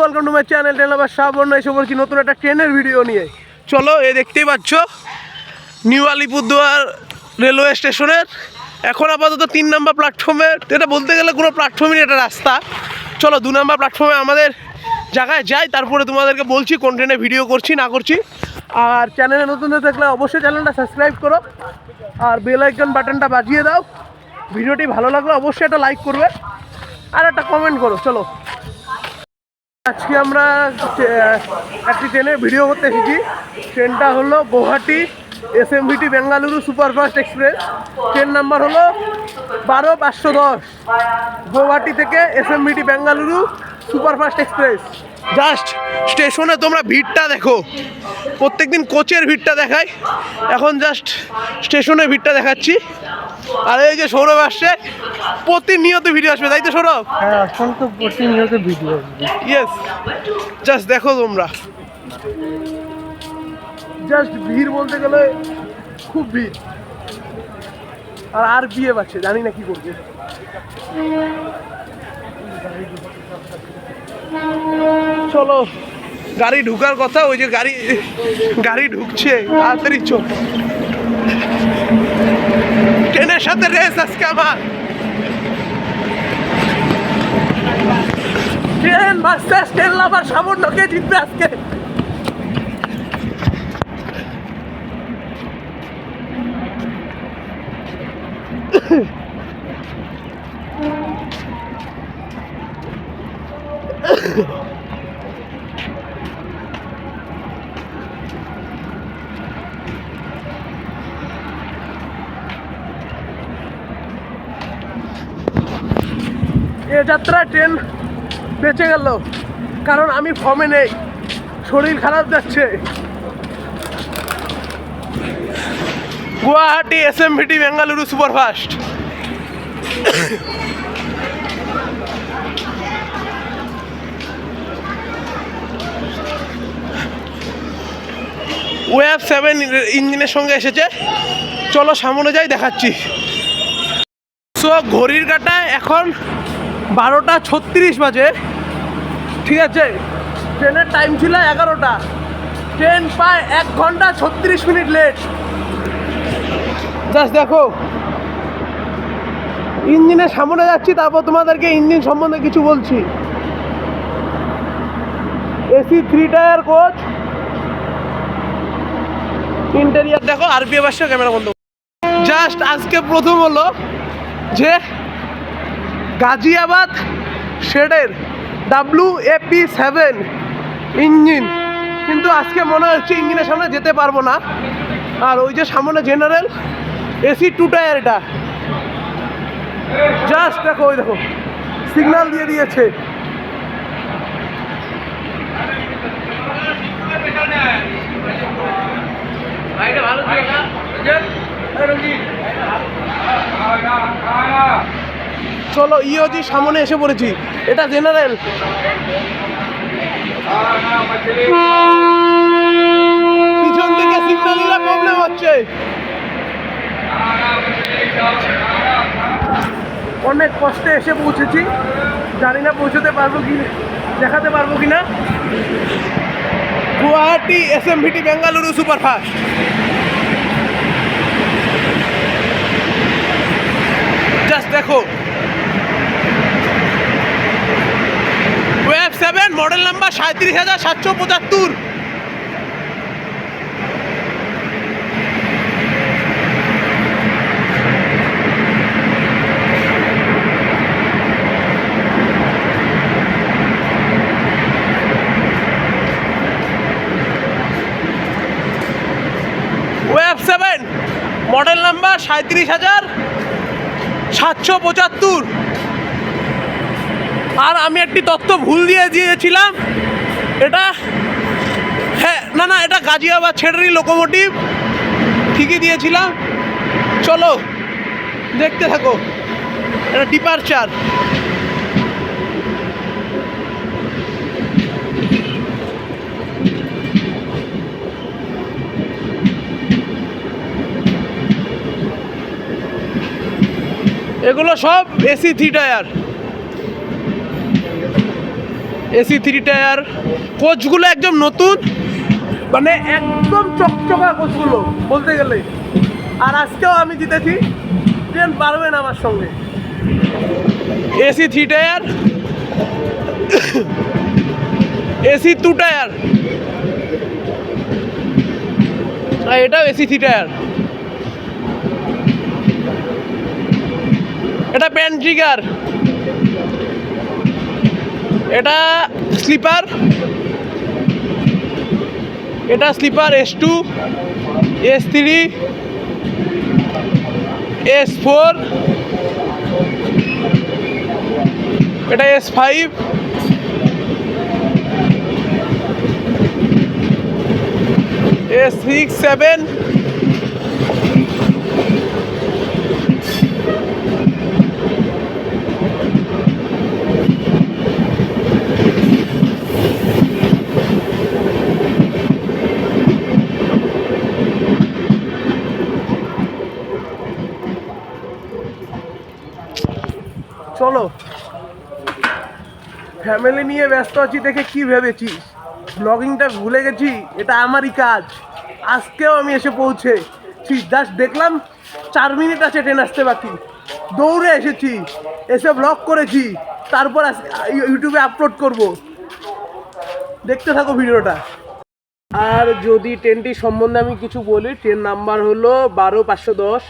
Welcome to my channel train আবার শ্রাবণ এসে বলছি নতুন একটা ট্রেনের ভিডিও নিয়ে। চলো এ দেখতেই পাচ্ছ, নিউ আলিপুরদুয়ার রেলওয়ে স্টেশনের এখন আপাতত তিন নম্বর প্ল্যাটফর্মে এটা বলতে গেলে কোনো প্ল্যাটফর্মই এটা রাস্তা। চলো, দু নম্বর প্ল্যাটফর্মে আমাদের জায়গায় যাই, তারপরে তোমাদেরকে বলছি কোন ট্রেনে ভিডিও করছি, না করছি। আর চ্যানেলে নতুন থাকলে অবশ্যই চ্যানেলটা সাবস্ক্রাইব করো। আর বেল আইকন বাটনটা বাজিয়ে দাও। ভিডিওটি ভালো লাগলে অবশ্যই একটা লাইক করবে। আর একটা কমেন্ট করো, চলো। আজকে আমরা একটি ট্রেনের ভিডিও করতে এসেছি। ট্রেনটা হলো Guwahati S M VT Bengaluru superfast express. Train number হলো বারো পাঁচশো দশ। গুয়াহাটি থেকে S M VT Bengaluru superfast express. Just স্টেশনে তোমরা ভিড়টা দেখো। প্রত্যেক দিন কোচের ভিড়টা দেখাই। এখন জাস্ট স্টেশনে ভিড়টা দেখাচ্ছি। আর এই যে সৌরভ আসছে প্রতিনিয়ত ভিডিও আসবে তাই তো সৌরভ? হ্যাঁ এখন তো প্রতিনিয়ত ভিডিও ইয়েস জাস্ট দেখো তোমরা। জাস্ট ভিড় বলতে গেলে খুব ভিড়। আর আর বিয়ে পাচ্ছে জানি না কি করবে। চলো গাড়ি ঢুকার কথা ওই যে গাড়ি গাড়ি ঢুকছে তাড়াতাড়ি চল। ট্রেনের সাথে রেস আজকে আমার। ট্রেন ভার্সেস ট্রেন লাভার সামান্য কে জিতবে আজকে যাত্রা ট্রেন বেঁচে গেল। কারণ আমি ফর্মে নেই। শরীর খারাপ যাচ্ছে। Guwahati S M VT Bengaluru superfast. Web seven ইঞ্জিনের সঙ্গে এসেছে। চলো সামনে যাই, দেখাচ্ছি। সো, ঘড়ির কাটায় এখন বারোটা ছত্রিশ বাজে। ঠিক আছে? ট্রেনের টাইম ছিল এগারোটা। ট্রেন প্রায় এক ঘণ্টা ছত্রিশ মিনিট লেট জাস্ট দেখো, ইঞ্জিনের সামনে যাচ্ছি, তারপর তোমাদেরকে ইঞ্জিন সম্বন্ধে কিছু বলছি। AC three tier coach interior দেখো আর পি এবার ক্যামেরা বন্ধ। জাস্ট আজকে প্রথম হলো যে গাজিয়াবাদ শেডের ডাব্লু এপি সেভেন ইঞ্জিন কিন্তু আজকে মনে হচ্ছে ইঞ্জিনের সামনে যেতে পারব না। আর ওই যে সামনে জেনারেল এসি টু টায়ার এটা জাস্ট দেখো, ওই দেখো সিগন্যাল দিয়ে দিয়েছে। চলো ইওজি সামনে এসে পড়েছি। এটা জেনারেল। পিছন থেকে সিগন্যাল নিলে প্রবলেম হচ্ছে। অনেক কষ্টে এসে পৌঁছেছি। জানি না পৌঁছতে পারব কি, দেখাতে পারব কি না Guwahati S M VT Bengaluru superfast just দেখো ওয়েব সেভেন মডেল নাম্বার হাজার সাতশো পঁচাত্তর। ওয়েব সেভেন মডেল নাম্বার সাঁত্রিশ হাজার সাতশো পঁচাত্তর। আর আমি একটি তথ্য ভুল দিয়ে দিয়েছিলাম। এটা হ্যাঁ না না, এটা গাজিয়াবাদ ছেড়েরই লোকোমোটিভ ঠিকই দিয়েছিলাম। চলো, দেখতে থাকো। এটা ডিপারচার এগুলো সব AC three tier. AC three tier কোচগুলো একদম নতুন। মানে একদম চকচকা কোচগুলো বলতে গেলে। আর আজকেও আমি জিতেছি ট্রেন পারবে না আমার সঙ্গে। AC three tier AC two tier. আর এটাও এসি থ্রি টায়ার। এটা প্যান্ট্রিকার এটা স্লিপার। এটা sleeper S two, S three, S four, এটা S five. S six, seven চলো ফ্যামিলি নিয়ে ব্যস্ত আছি দেখে কি ভেবেছিস? ব্লগিংটা ভুলে গেছি, এটা আমারই কাজ। আজকেও আমি এসে পৌঁছেছি জাস্ট দেখলাম চার মিনিট আছে ট্রেন আসতে বাকি। দৌড়ে এসেছি, এসে ব্লগ করেছি, তারপর ইউটিউবে আপলোড করব। দেখতে থাকো ভিডিওটা। আর যদি ট্রেনটি সম্বন্ধে আমি কিছু বলি ট্রেন নাম্বার হলো বারো পাঁচশো দশ,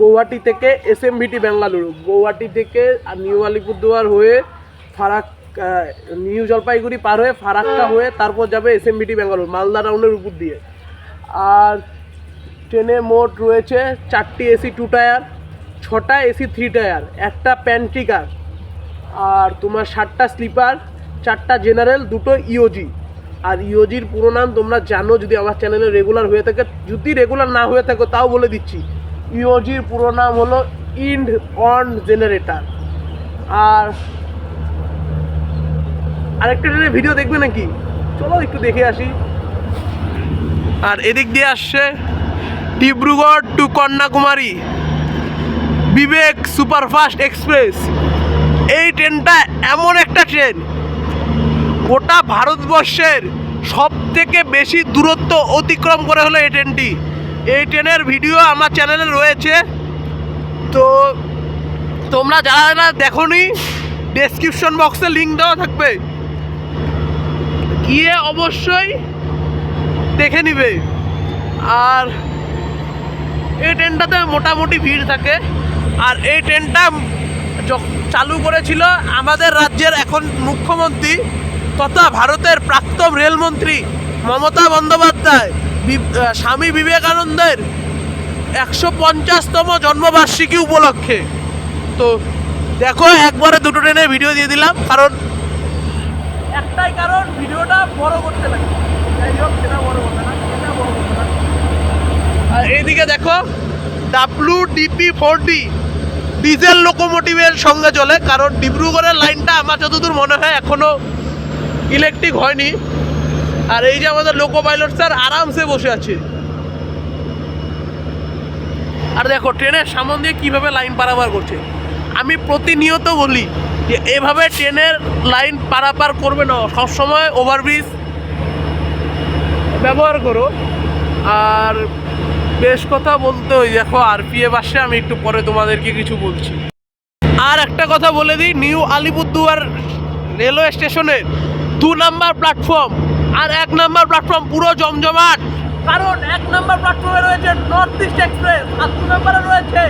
গৌহাটি থেকে S M VT Bengaluru Gauhati থেকে নিউ আলিপুরদুয়ার হয়ে ফারাক নিউ জলপাইগুড়ি পার হয়ে, ফারাক্কা হয়ে, তারপর যাবে S M VT Bengaluru Malda টাউনের উপর দিয়ে। আর ট্রেনে মোট রয়েছে চারটি এসি টু টায়ার ছটা এসি থ্রি টায়ার একটা প্যান্ট্রিকার আর তোমার সাতটা স্লিপার চারটা জেনারেল দুটো ইওজি আর ইওজির পুরো নাম তোমরা জানো যদি আমার চ্যানেলে রেগুলার হয়ে থাকে। যদি রেগুলার না হয়ে থাকো, তাও বলে দিচ্ছি। ইওজির পুরো নাম হলো ইন্ড অন জেনারেটার আর আরেকটা ট্রেনের ভিডিও দেখবে নাকি? চলো একটু দেখে আসি। আর এদিক দিয়ে আসছে Dibrugarh to Kanyakumari. Vivek superfast express. এই ট্রেনটা এমন একটা ট্রেন। গোটা ভারতবর্ষের সব থেকে বেশি দূরত্ব অতিক্রম করে হলো এই ট্রেনটি। এই ট্রেনের ভিডিও আমার চ্যানেলে রয়েছে। তো তোমরা যারা যারা দেখোনি ডেসক্রিপশন বক্সে লিঙ্ক দেওয়া থাকবে। গিয়ে অবশ্যই দেখে নিবে। আর এই ট্রেনটাতে মোটামুটি ভিড় থাকে। আর এই ট্রেনটা চালু করেছিল আমাদের রাজ্যের এখন মুখ্যমন্ত্রী তথা ভারতের প্রাক্তন রেলমন্ত্রী মমতা বন্দ্যোপাধ্যায়। স্বামী বিবেকানন্দের একশো পঞ্চাশতম জন্মবার্ষিকী উপলক্ষে। তো দেখো, একবারে দুটো ট্রেনের ভিডিও দিয়ে দিলাম, কারণ একটাই কারণ, ভিডিওটা বড় করতে লাগে। যাই হোক, সেটা বড় কথা না, সেটা বড় কথা না। এইদিকে দেখো W DP four D diesel লোকোমোটিভের সঙ্গে চলে, কারণ ডিব্রুগড়ের লাইনটা আমার যতদূর মনে হয় এখনও ইলেকট্রিক হয়নি। আর এই যে আমাদের লোকো পাইলট স্যার আরামসে বসে আছে। আর দেখো, ট্রেনের সামন দিয়ে কীভাবে লাইন পারাপার করছে? আমি প্রতিনিয়ত বলি যে এভাবে ট্রেনের লাইন পারাপার করবে না। সবসময় ওভারব্রিজ ব্যবহার করো। আর বেশ কথা বলতে ওই দেখো আর পি আরপিএফ আসছে আমি একটু পরে তোমাদেরকে কিছু বলছি। আর একটা কথা বলে দিই, নিউ আলিপুরদুয়ার রেলওয়ে স্টেশনের দু নাম্বার প্ল্যাটফর্ম আর এক নাম্বার প্ল্যাটফর্ম পুরো জমজমাট। কারণ এক নাম্বার প্ল্যাটফর্মে রয়েছে নর্থ ইস্ট এক্সপ্রেস আর দু নাম্বারে রয়েছে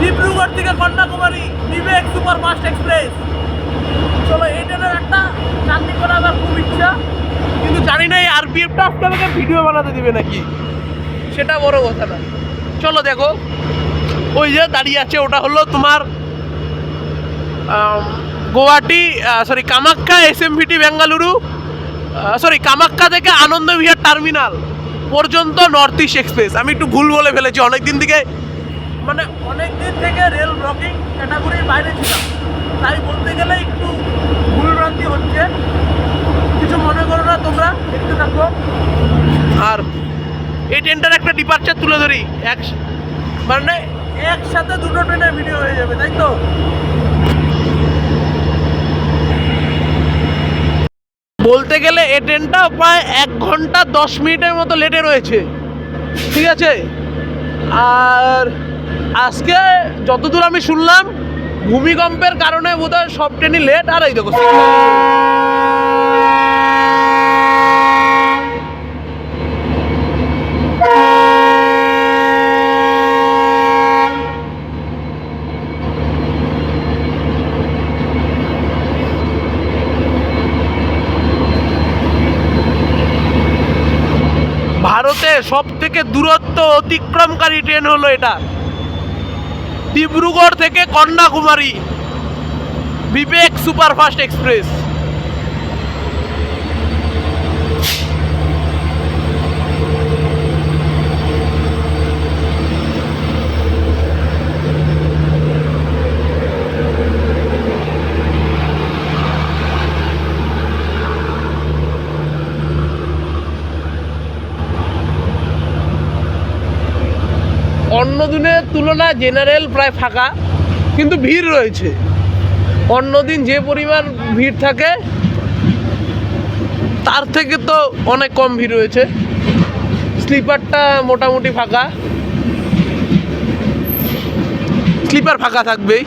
ডিব্রুগড় থেকে Kanyakumari, Vivek super fast express. চলো, এই ট্রেনের একটা জার্নি করা আমার খুব ইচ্ছা। কিন্তু জানি না, এই আরপিএফটা আমাকে ভিডিও বানাতে দিবে নাকি? সেটা বড় কথা না। চলো দেখো, ওই যে দাঁড়িয়ে আছে, ওটা হলো তোমার Guwahati sorry Kamakhya S M VT Bengaluru sorry Kamakhya থেকে আনন্দ বিহার টার্মিনাল পর্যন্ত নর্থ ইস্ট এক্সপ্রেস আমি একটু ভুল বলে ফেলেছি অনেক দিন থেকে মানে অনেক দিন থেকে রেল ব্লকিং ক্যাটাগরির বাইরে ছিলাম। তাই বলতে গেলে একটু ভুলভ্রান্তি হচ্ছে। কিছু মনে করো না তোমরা দেখতে থাকো। আর এই ট্রেনটার একটা ডিপার্চার তুলে ধরি। এক মানে একসাথে দুটো ট্রেনের ভিডিও হয়ে যাবে তাই তো? বলতে গেলে এ ট্রেনটা প্রায় এক ঘণ্টা দশ মিনিটের মতো লেটে রয়েছে। ঠিক আছে? আর আজকে যতদূর আমি শুনলাম, ভূমিকম্পের কারণে বোধহয় সব ট্রেনই লেট আর এই দেখো ভারতে সব থেকে দূরত্ব অতিক্রমকারী ট্রেন হলো এটা। ডিব্রুগড় থেকে কন্যাকুমারী বিবেক সুপারফাস্ট এক্সপ্রেস। অন্য দিনের তুলনায় জেনারেল প্রায় ফাঁকা, কিন্তু ভিড় রয়েছে। অন্যদিন যে পরিমাণ ভিড় থাকে, তার থেকে তো অনেক কম ভিড় রয়েছে। স্লিপারটা মোটামুটি ফাঁকা। স্লিপার ফাঁকা থাকবেই।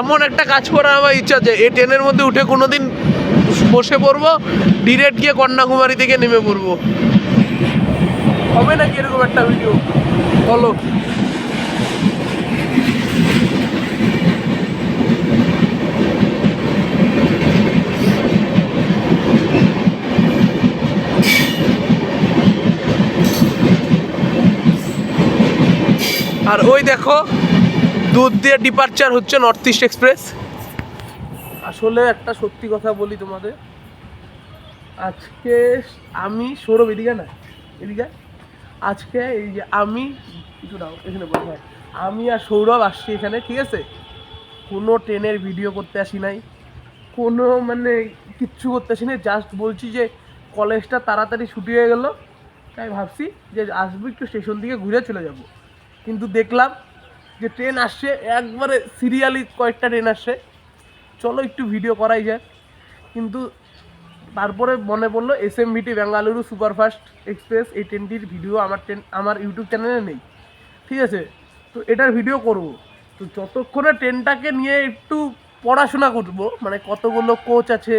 এমন একটা কাজ করার আমার ইচ্ছা আছে এই ট্রেনের মধ্যে উঠে কোনোদিন বসে পড়ব ডিরেক্ট গিয়ে কন্যাকুমারী থেকে নেমে পড়ব। হবে নাকি এরকম একটা ভিডিও বলো। আর ওই দেখো, দুধ দিয়ে ডিপার্চার হচ্ছে নর্থ ইস্ট এক্সপ্রেস আসলে একটা সত্যি কথা বলি তোমাদের। আজকে আমি সৌরভ, এদিকে না? এদিকে? আজকে এই যে আমি, একটু দাও, এখানে বসো। হ্যাঁ। আমি আর সৌরভ আসছি এখানে, ঠিক আছে? কোনো ট্রেনের ভিডিও করতে আসি নাই। কোনো মানে কিচ্ছু করতে আসি নাই জাস্ট বলছি যে কলেজটা তাড়াতাড়ি ছুটি হয়ে গেল। তাই ভাবছি যে আসব একটু স্টেশন থেকে ঘুরে চলে যাব। কিন্তু দেখলাম যে ট্রেন আসছে, একবারে সিরিয়ালি কয়েকটা ট্রেন আসছে। চলো একটু ভিডিও করাই যায়। কিন্তু তারপরে মনে পড়ল S M VT Bengaluru superfast express এই ট্রেনটির ভিডিও আমার ট্রেন, আমার ইউটিউব চ্যানেলে নেই। ঠিক আছে? তো এটার ভিডিও করব। তো যতক্ষণে ট্রেনটাকে নিয়ে একটু পড়াশোনা করব মানে কতগুলো কোচ আছে,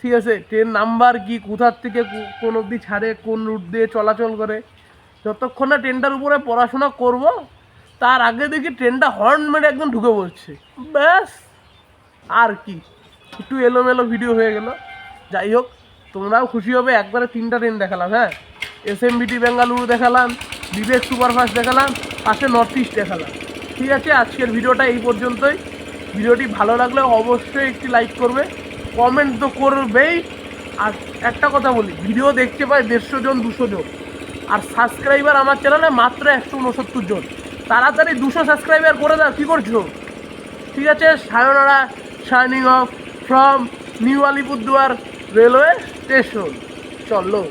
ঠিক আছে? ট্রেন নাম্বার কি, কোথার থেকে কোন অবধি ছাড়ে, কোন রুট দিয়ে চলাচল করে, যতক্ষণ না ট্রেনটার উপরে পড়াশোনা করব, তার আগে দেখি ট্রেনটা হর্ন মেরে একদম ঢুকে পড়ছে। ব্যাস! আর কি? একটু এলোমেলো ভিডিও হয়ে গেল। যাই হোক, তোমরাও খুশি হবে, একবারে তিনটা ট্রেন দেখালাম হ্যাঁ? এস এম বিটি বেঙ্গালুরু দেখালাম বিবেক সুপারফাস্ট দেখালাম, পাশে নর্থ ইস্ট দেখালাম। ঠিক আছে? আজকের ভিডিওটা এই পর্যন্তই। ভিডিওটি ভালো লাগলে অবশ্যই একটি লাইক করবে কমেন্ট তো করবেই। আর একটা কথা বলি ভিডিও দেখতে পাই দেড়শো জন, দুশো জন। আর সাবস্ক্রাইবার আমার চ্যানেলে মাত্র একশো উনসত্তর জন। তাড়াতাড়ি দুশো সাবস্ক্রাইবার করে দাও, কী করছ? ঠিক আছে? Sayonara signing off from New Alipurduar railway station চলো